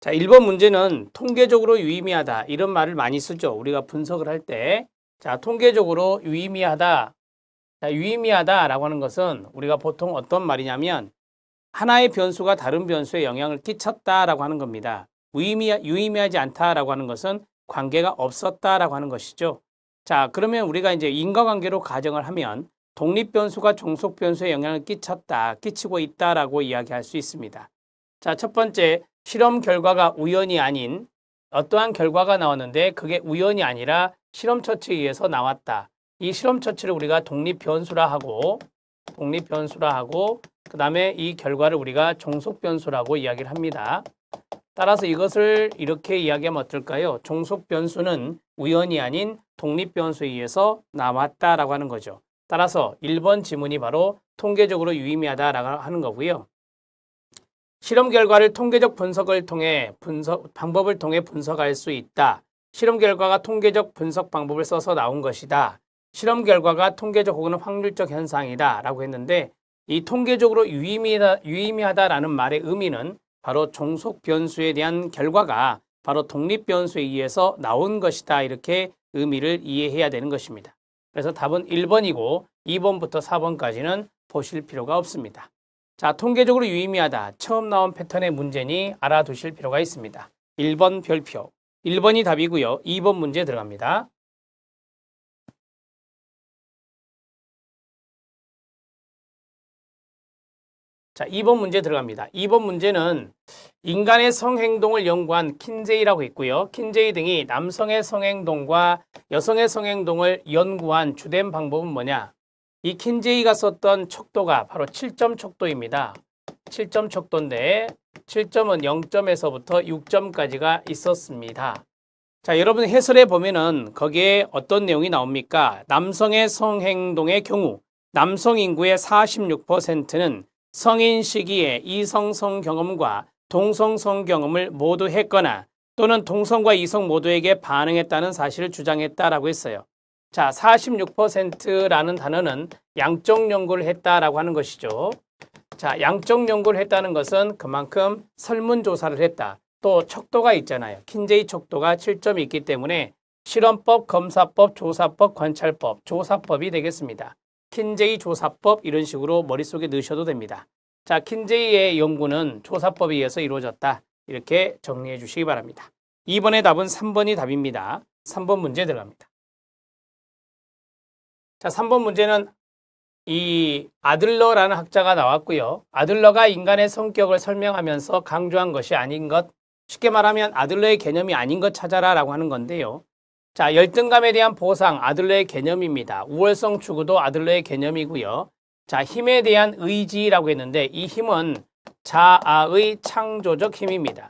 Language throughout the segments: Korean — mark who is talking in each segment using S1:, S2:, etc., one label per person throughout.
S1: 자, 1번 문제는 통계적으로 유의미하다. 이런 말을 많이 쓰죠. 우리가 분석을 할 때. 자, 통계적으로 유의미하다. 자, 유의미하다라고 하는 것은 우리가 보통 어떤 말이냐면 하나의 변수가 다른 변수에 영향을 끼쳤다라고 하는 겁니다. 유의미, 유의미하지 않다라고 하는 것은 관계가 없었다라고 하는 것이죠. 자, 그러면 우리가 이제 인과관계로 가정을 하면 독립 변수가 종속 변수에 영향을 끼쳤다, 끼치고 있다라고 이야기할 수 있습니다. 자, 첫 번째 실험 결과가 우연이 아닌 어떠한 결과가 나왔는데 그게 우연이 아니라 실험 처치에 의해서 나왔다. 이 실험 처치를 우리가 독립 변수라 하고 독립 변수라 하고 그 다음에 이 결과를 우리가 종속 변수라고 이야기를 합니다. 따라서 이것을 이렇게 이야기하면 어떨까요? 종속 변수는 우연이 아닌 독립 변수에 의해서 나왔다라고 하는 거죠. 따라서 1번 지문이 바로 통계적으로 유의미하다라고 하는 거고요. 실험 결과를 통계적 분석을 통해 분석 방법을 통해 분석할 수 있다. 실험 결과가 통계적 분석 방법을 써서 나온 것이다. 실험 결과가 통계적 혹은 확률적 현상이다 라고 했는데 이 통계적으로 유의미하다, 유의미하다라는 말의 의미는 바로 종속 변수에 대한 결과가 바로 독립 변수에 의해서 나온 것이다. 이렇게 의미를 이해해야 되는 것입니다. 그래서 답은 1번이고 2번부터 4번까지는 보실 필요가 없습니다. 자, 통계적으로 유의미하다. 처음 나온 패턴의 문제니 알아두실 필요가 있습니다. 1번 별표. 1번이 답이고요. 2번 문제 들어갑니다. 자, 2번 문제 들어갑니다. 2번 문제는 인간의 성행동을 연구한 킨제이라고 있고요. 킨제이 등이 남성의 성행동과 여성의 성행동을 연구한 주된 방법은 뭐냐? 이 킨제이가 썼던 척도가 바로 7점 척도입니다. 7점 척도인데 7점은 0점에서부터 6점까지가 있었습니다. 자, 여러분 해설해 보면은 거기에 어떤 내용이 나옵니까? 남성의 성행동의 경우 남성 인구의 46%는 성인 시기에 이성 성 경험과 동성 성 경험을 모두 했거나 또는 동성과 이성 모두에게 반응했다는 사실을 주장했다라고 했어요. 자, 46%라는 단어는 양적 연구를 했다라고 하는 것이죠. 자, 양적 연구를 했다는 것은 그만큼 설문조사를 했다. 또 척도가 있잖아요. 킨제이 척도가 7점이 있기 때문에 실험법, 검사법, 조사법, 관찰법, 조사법이 되겠습니다. 킨제이 조사법 이런 식으로 머릿속에 넣으셔도 됩니다. 자, 킨제이의 연구는 조사법에 의해서 이루어졌다. 이렇게 정리해 주시기 바랍니다. 2번의 답은 3번이 답입니다. 3번 문제 들어갑니다. 자, 3번 문제는 이 아들러라는 학자가 나왔고요. 아들러가 인간의 성격을 설명하면서 강조한 것이 아닌 것, 쉽게 말하면 아들러의 개념이 아닌 것 찾아라라고 하는 건데요. 자, 열등감에 대한 보상 아들러의 개념입니다. 우월성 추구도 아들러의 개념이고요. 자, 힘에 대한 의지라고 했는데 이 힘은 자아의 창조적 힘입니다.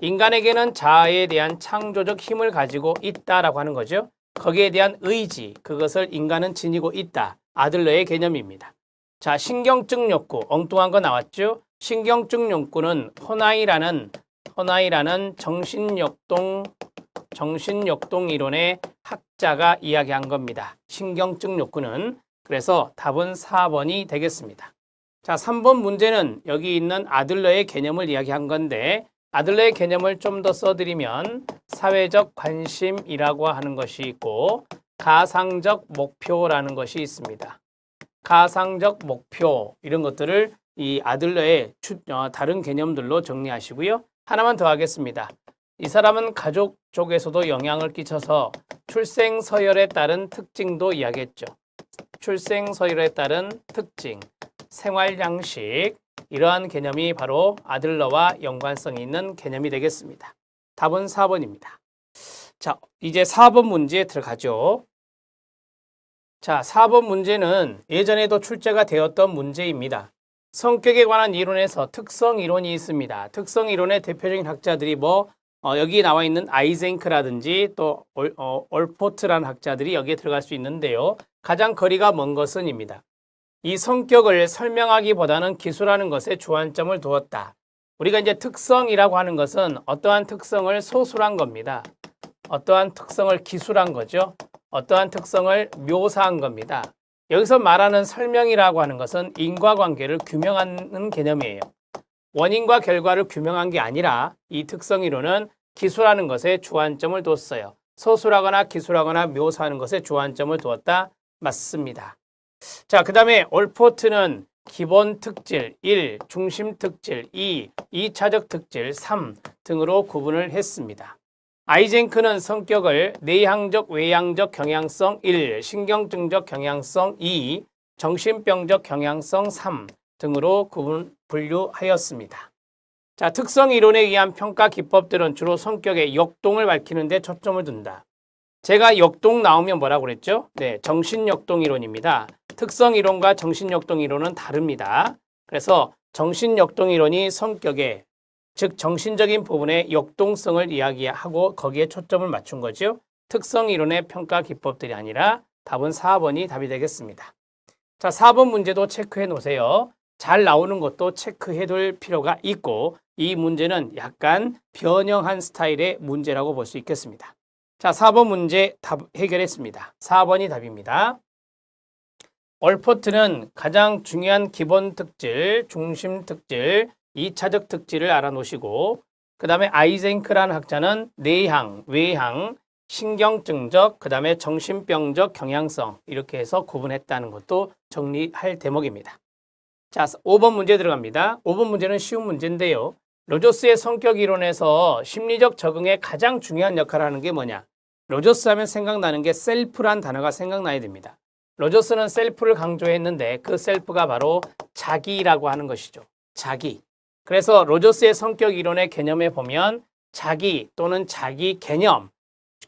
S1: 인간에게는 자아에 대한 창조적 힘을 가지고 있다라고 하는 거죠. 거기에 대한 의지, 그것을 인간은 지니고 있다. 아들러의 개념입니다. 자, 신경증 욕구, 엉뚱한 거 나왔죠? 신경증 욕구는 호나이라는 호나이라는 정신역동 정신역동 이론의 학자가 이야기한 겁니다. 신경증 욕구는 그래서 답은 4번이 되겠습니다. 자, 3번 문제는 여기 있는 아들러의 개념을 이야기한 건데 아들러의 개념을 좀 더 써드리면 사회적 관심이라고 하는 것이 있고 가상적 목표라는 것이 있습니다. 가상적 목표 이런 것들을 이 아들러의 추, 어, 다른 개념들로 정리하시고요. 하나만 더 하겠습니다. 이 사람은 가족 쪽에서도 영향을 끼쳐서 출생 서열에 따른 특징도 이야기했죠. 출생 서열에 따른 특징, 생활 양식 이러한 개념이 바로 아들러와 연관성이 있는 개념이 되겠습니다. 답은 4번입니다. 자, 이제 4번 문제에 들어가죠. 자, 4번 문제는 예전에도 출제가 되었던 문제입니다. 성격에 관한 이론에서 특성 이론이 있습니다. 특성 이론의 대표적인 학자들이 뭐 어, 여기 나와 있는 아이젠크라든지 또 올, 어, 올포트라는 학자들이 여기에 들어갈 수 있는데요. 가장 거리가 먼 것은입니다. 이 성격을 설명하기보다는 기술하는 것에 주안점을 두었다. 우리가 이제 특성이라고 하는 것은 어떠한 특성을 소술한 겁니다. 어떠한 특성을 기술한 거죠. 어떠한 특성을 묘사한 겁니다. 여기서 말하는 설명이라고 하는 것은 인과관계를 규명하는 개념이에요. 원인과 결과를 규명한 게 아니라 이 특성 이론은 기술하는 것에 주안점을 뒀어요. 서술하거나 기술하거나 묘사하는 것에 주안점을 두었다. 맞습니다. 자, 그 다음에 올포트는 기본 특질 1, 중심 특질 2, 2차적 특질 3 등으로 구분을 했습니다. 아이젠크는 성격을 내향적, 외향적 경향성 1, 신경증적 경향성 2, 정신병적 경향성 3 등으로 구분, 분류하였습니다. 자, 특성 이론에 의한 평가 기법들은 주로 성격의 역동을 밝히는 데 초점을 둔다. 제가 역동 나오면 뭐라고 그랬죠? 네, 정신역동 이론입니다. 특성 이론과 정신역동 이론은 다릅니다. 그래서 정신역동 이론이 성격의 즉 정신적인 부분의 역동성을 이야기하고 거기에 초점을 맞춘 거죠. 특성 이론의 평가 기법들이 아니라 답은 4번이 답이 되겠습니다. 자, 4번 문제도 체크해 놓으세요. 잘 나오는 것도 체크해 둘 필요가 있고 이 문제는 약간 변형한 스타일의 문제라고 볼 수 있겠습니다. 자, 4번 문제 답 해결했습니다. 4번이 답입니다. 얼포트는 가장 중요한 기본 특질, 중심 특질, 2차적 특질을 알아놓으시고 그 다음에 아이젠크라는 학자는 내향, 외향, 신경증적, 그 다음에 정신병적 경향성 이렇게 해서 구분했다는 것도 정리할 대목입니다. 자, 5번 문제 들어갑니다. 5번 문제는 쉬운 문제인데요. 로저스의 성격 이론에서 심리적 적응에 가장 중요한 역할을 하는 게 뭐냐? 로저스 하면 생각나는 게 셀프란 단어가 생각나야 됩니다. 로저스는 셀프를 강조했는데 그 셀프가 바로 자기라고 하는 것이죠. 자기. 그래서 로저스의 성격 이론의 개념에 보면 자기 또는 자기 개념,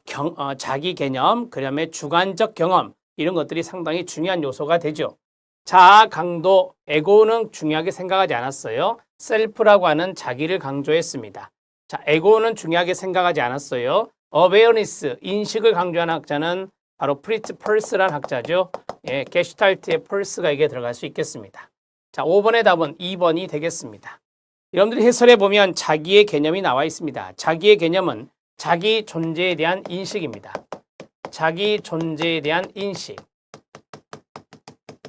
S1: 경, 어, 자기 개념, 그 다음에 주관적 경험 이런 것들이 상당히 중요한 요소가 되죠. 자아 강도, 에고는 중요하게 생각하지 않았어요. 셀프라고 하는 자기를 강조했습니다. 자, 에고는 중요하게 생각하지 않았어요. 어웨어니스, 인식을 강조하는 학자는 바로 프리츠 펄스란 학자죠. 예, 게슈탈트의 펄스가 이게 들어갈 수 있겠습니다. 자, 5번의 답은 2번이 되겠습니다. 여러분들이 해설해 보면 자기의 개념이 나와 있습니다. 자기의 개념은 자기 존재에 대한 인식입니다. 자기 존재에 대한 인식.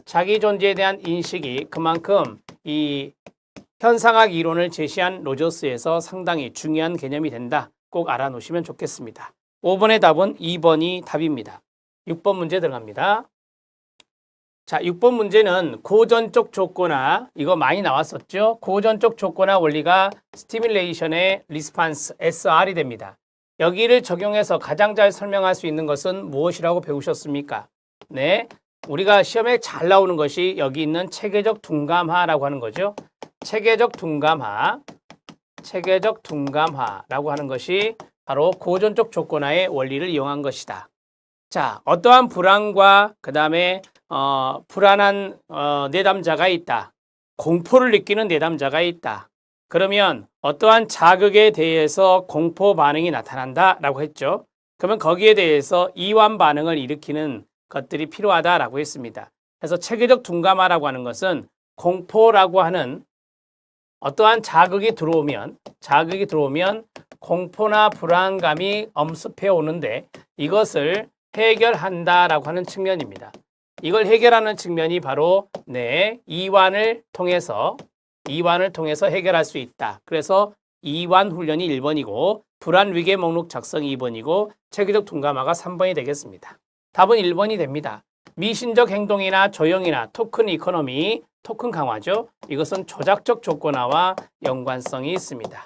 S1: 자기 존재에 대한 인식이 그만큼 이 현상학 이론을 제시한 로저스에서 상당히 중요한 개념이 된다. 꼭 알아놓으시면 좋겠습니다. 5번의 답은 2번이 답입니다. 6번 문제 들어갑니다. 자, 6번 문제는 고전적 조건화 이거 많이 나왔었죠. 고전적 조건화 원리가 스티뮬레이션의 리스판스 SR이 됩니다. 여기를 적용해서 가장 잘 설명할 수 있는 것은 무엇이라고 배우셨습니까? 네. 우리가 시험에 잘 나오는 것이 여기 있는 체계적 둔감화라고 하는 거죠. 체계적 둔감화, 체계적 둔감화라고 하는 것이 바로 고전적 조건화의 원리를 이용한 것이다. 자, 어떠한 불안과 그 다음에 어, 불안한 어, 내담자가 있다. 공포를 느끼는 내담자가 있다. 그러면 어떠한 자극에 대해서 공포 반응이 나타난다라고 했죠. 그러면 거기에 대해서 이완 반응을 일으키는 것들이 필요하다라고 했습니다. 그래서 체계적 둔감화라고 하는 것은 공포라고 하는 어떠한 자극이 들어오면 자극이 들어오면 공포나 불안감이 엄습해 오는데 이것을 해결한다라고 하는 측면입니다. 이걸 해결하는 측면이 바로 네, 이완을 통해서 이완을 통해서 해결할 수 있다. 그래서 이완 훈련이 1번이고 불안 위계 목록 작성이 2번이고 체계적 둔감화가 3번이 되겠습니다. 답은 1번이 됩니다. 미신적 행동이나 조형이나 토큰 이코노미, 토큰 강화죠. 이것은 조작적 조건화와 연관성이 있습니다.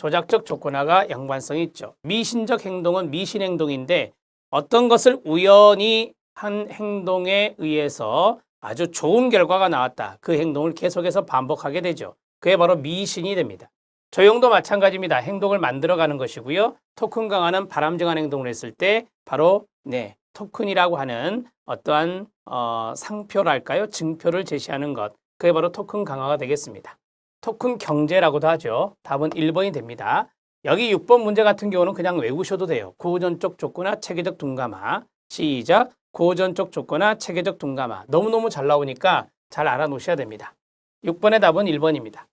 S1: 조작적 조건화가 연관성이 있죠. 미신적 행동은 미신 행동인데 어떤 것을 우연히 한 행동에 의해서 아주 좋은 결과가 나왔다. 그 행동을 계속해서 반복하게 되죠. 그게 바로 미신이 됩니다. 조용도 마찬가지입니다. 행동을 만들어가는 것이고요. 토큰 강화는 바람직한 행동을 했을 때 바로 네 토큰이라고 하는 어떠한 어, 상표랄까요? 증표를 제시하는 것. 그게 바로 토큰 강화가 되겠습니다. 토큰 경제라고도 하죠. 답은 1번이 됩니다. 여기 6번 문제 같은 경우는 그냥 외우셔도 돼요. 고전적 조건화 체계적 둔감화. 시작. 고전적 조건화 체계적 둔감화. 너무너무 잘 나오니까 잘 알아놓으셔야 됩니다. 6번의 답은 1번입니다.